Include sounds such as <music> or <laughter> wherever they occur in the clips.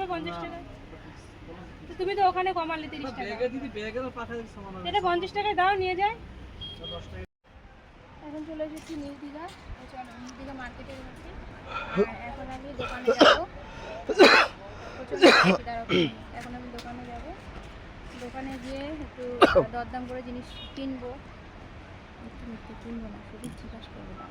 হবে পঞ্চাশ টাকা। তুমি তো ওখানে কমালে তিরিশ টাকা। এটা পঞ্চাশ টাকায় দাও নিয়ে যায়। এখন চলে এসেছি নিউ দীঘা। চলো নিউ দীঘা মার্কেটে এসেছি আর এখন আমি দোকানে যাব। এখন আমি দোকানে যাব। দোকানে গিয়ে একটু দরদাম করে জিনিস কিনবো। কিনবো না শুধু জিজ্ঞাসা করব দাম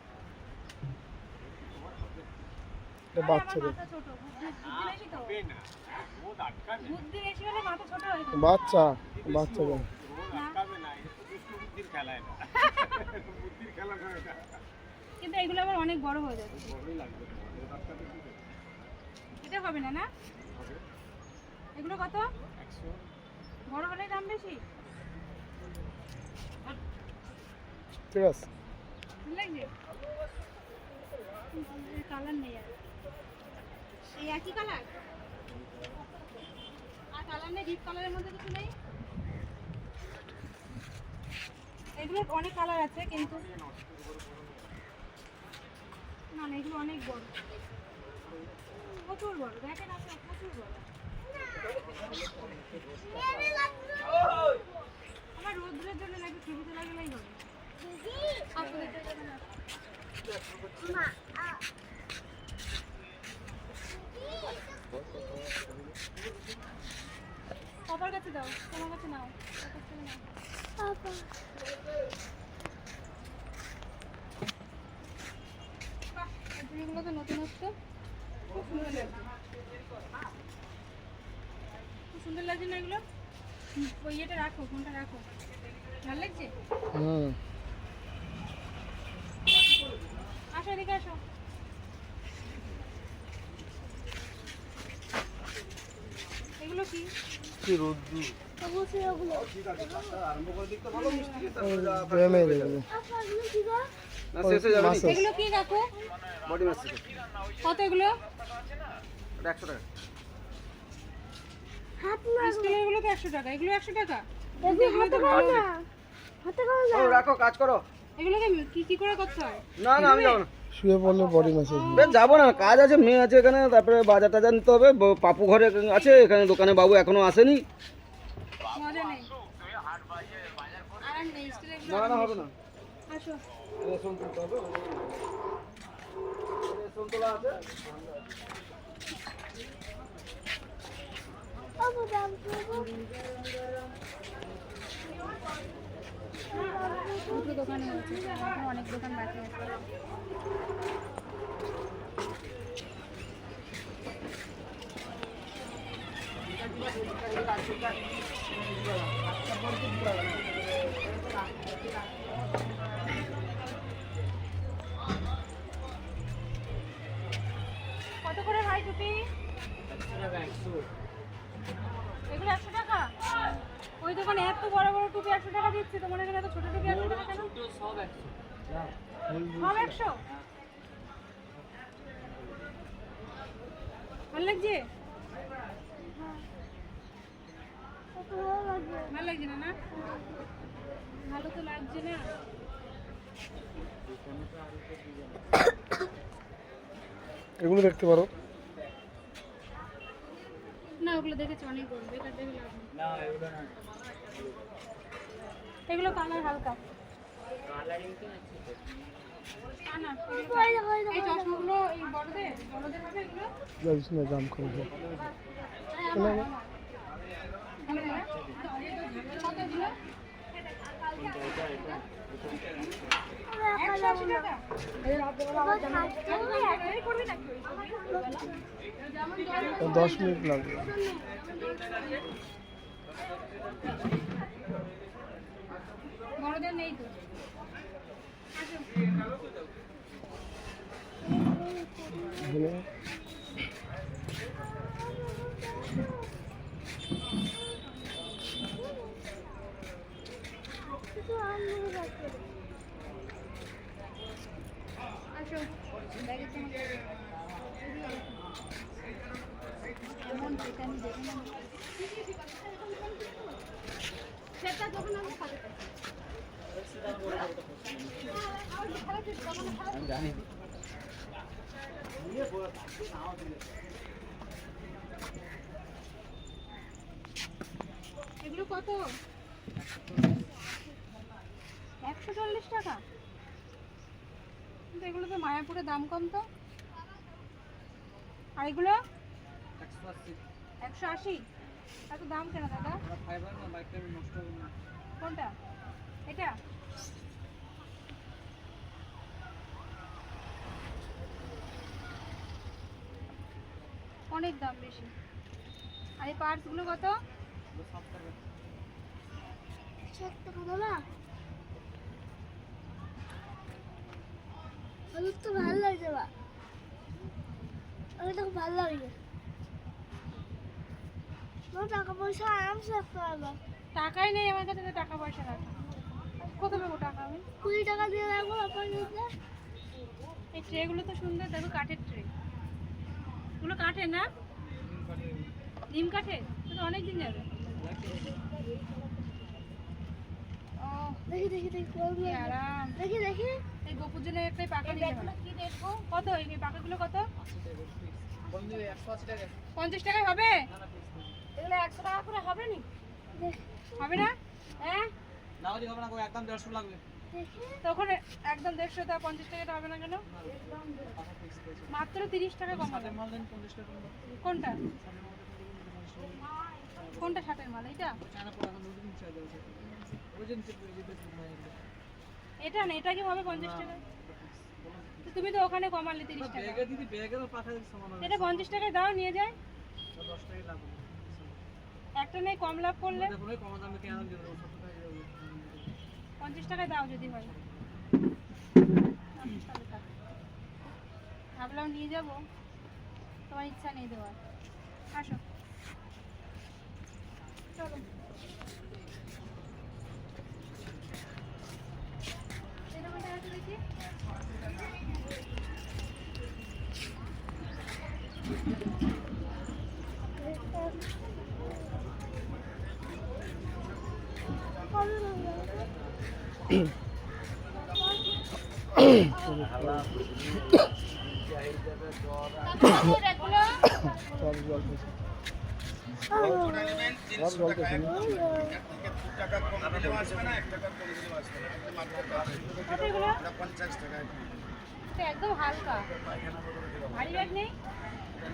হয়ে যায় বাচ্চা বাচ্চাদের। কিন্তু এগুলো আবার অনেক বড় হয়ে যাবে এটা হবে না না? এগুলো কত? বড় হলে দাম বেশি? ঠিক আছে। কালার নেই আর। এই একই কালার আর কালার নেই ডিপ কালারের মধ্যে কিছু নেই? এগুলো অনেক কালার আছে কিন্তু না না এগুলো অনেক বড়। প্রচুর বড় দেখেন আপনি প্রচুর বড়। আমার রোদ্রের জন্য নাকি ছবিতে লাগালেই হবে। আপনাদের জন্য না। পাপার কাছে দাও তোমার কাছে নাও এই তো নতুনত্ব খুব সুন্দর লাগছে। খুব সুন্দর লাগছে না এগুলো? ওই ইয়েটা রাখো ফোনটা রাখো। ভালো লাগছে? আসো এদিকে আসো। এগুলো কি? কি রোদ্দু? প্রেমে দেখবে মাছ এগুলো কি কাকু কত এগুলো? একশো টাকা। এগুলো তো একশো টাকা। এগুলো একশো টাকা? রাখো কাজ করো। এগুলোকে কি কি করে করতে হয়? না না আমি যাব না। শুয়ে পড়লে বডি ম্যাসেজ যাব না কাজ আছে মেয়ে আছে এখানে তারপরে বাজার টাজার নিতে হবে পাপু ঘরে আছে এখানে দোকানে বাবু এখনও আসেনি। না না হবে না। রেশন তুলতে হবে রেশন তোলা আছে। দুটো দোকান হয়েছে এখন অনেক দোকান বাকি আছে। কত করে ভাই টুপি? এগুলো ওই দোকানে এত বড় বড় টুপি একশো টাকা দিচ্ছে তোমার এখানে এত ছোট টুপি একশো টাকা কেন? সব একশো? ভালো লাগছে? ভালো লাগছে না না? ভালো তো লাগছে না। এগুলো দেখতে পারো। না ওগুলো দেখেছি অনেক বড় বেকার দেখে লাভ। এগুলো কালার হালকা। না, এগুলো- এই চশমাগুলো এই বড়দের বড়দের এগুলো? জানিস না দাম। এগুলো না? কত দশ মিনিট লাগবে। বড়দের নেই তো। আসো এখানে আসো ব্যাগের জন্য এমন যেটা আমি দেখে নেব সেটা এগুলো কত? একশো চল্লিশ টাকা। কিন্তু এগুলো তো মায়াপুরে দাম কম তো। আর এগুলো? একশো আশি। এত দাম কেন দাদা? কোনটা? এটা? অনেক দাম বেশি। আর এই পার্টসগুলো কত? আমার তো ভালো লাগছে বা আমার তো খুব ভালো লাগছে টাকা পয়সা আরামসে রাখতে টাকাই নেই আমার কাছে টাকা পয়সা রাখা কত দেবো টাকা আমি কুড়ি টাকা দিয়ে রাখব আপনার এই ট্রেগুলো তো সুন্দর দেখো কাঠের ট্রে এগুলো কাঠের না নিম কাঠের তো অনেক দিন যাবে দেখি দেখি দেখি দেখি দেখি এই গোপুর জন্য একটা পাকা নিয়ে যাবে। কি দেখব? কত এই পাকাগুলো কত? পঞ্চাশ টাকায় হবে? এগুলো একশো টাকা করে হবে নি? হবে না? হ্যাঁ? দেখি তখন একদম দেড়শো টাকা পঞ্চাশ টাকাটা হবে না কেন? মাত্র তিরিশ টাকা কম কোনটা? কোনটা ষাটের মাল এটা এটা না এটা কি হবে পঞ্চাশ টাকা? তুমি তো ওখানে কমালে তিরিশ টাকা। এটা পঞ্চাশ টাকায় দাও নিয়ে যায় একটা নেই কম লাভ করলে? পঞ্চাশ টাকায় দাও যদি হয়। টাকা থাক। ভাবলাম নিয়ে যাব। তোমার ইচ্ছা নেই দেওয়ার। আসো। চলো এটা কোথায় আছে দেখি কবে লাগবে এগুলো সব জল পেয়েছে সব জল পেয়েছে কত এগুলো এটা একদম হালকা ভারী ব্যাগ নেই তো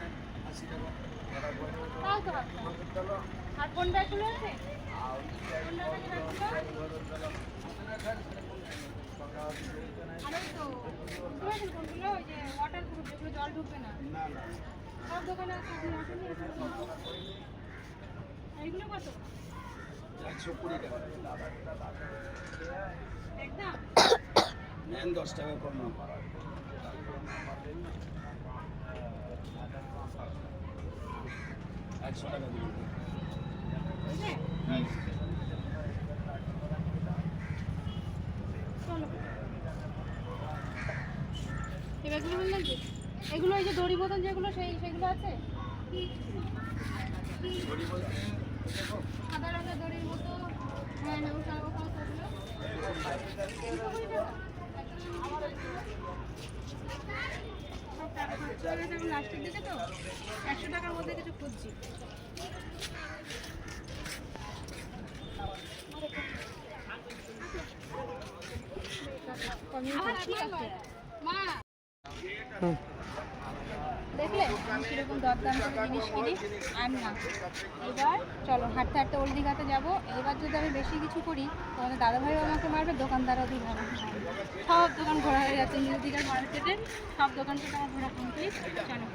হালকা আর কোন ব্যাগগুলো আছে কোন ব্যাগের ব্যাগগুলো আর ওই যে জল ঢুকবে না সব দোকানে আছে এইগুলো কত একশো কুড়ি টাকা একদম। <coughs> নেন দশ টাকা কম একশো টাকা এই ভালো লাগছে এগুলো ওই যে দড়ি বোতল যেগুলো সেই সেগুলো আছে? সাদা রঙের দড়ির মতো হ্যাঁ হ্যাঁ লাস্টের দিকে তো? একশো টাকার মধ্যে কিছু খুঁজছি। মা! দেখলে আমি কীরকম দরদাম করে জিনিস কিনি? আর না। এবার চলো, হাঁটতে হাঁটতে ওল দীঘাতে যাব। এবার যদি আমি বেশি কিছু করি তোমাদের দাদাভাইও আমাকে মারবে, দোকানদারও দিন সব দোকান ঘোরা হয়ে গেছে নিউ দীঘার মার্কেটের সব দোকান থেকে আমার ঘোরা কমপ্লিট চলো।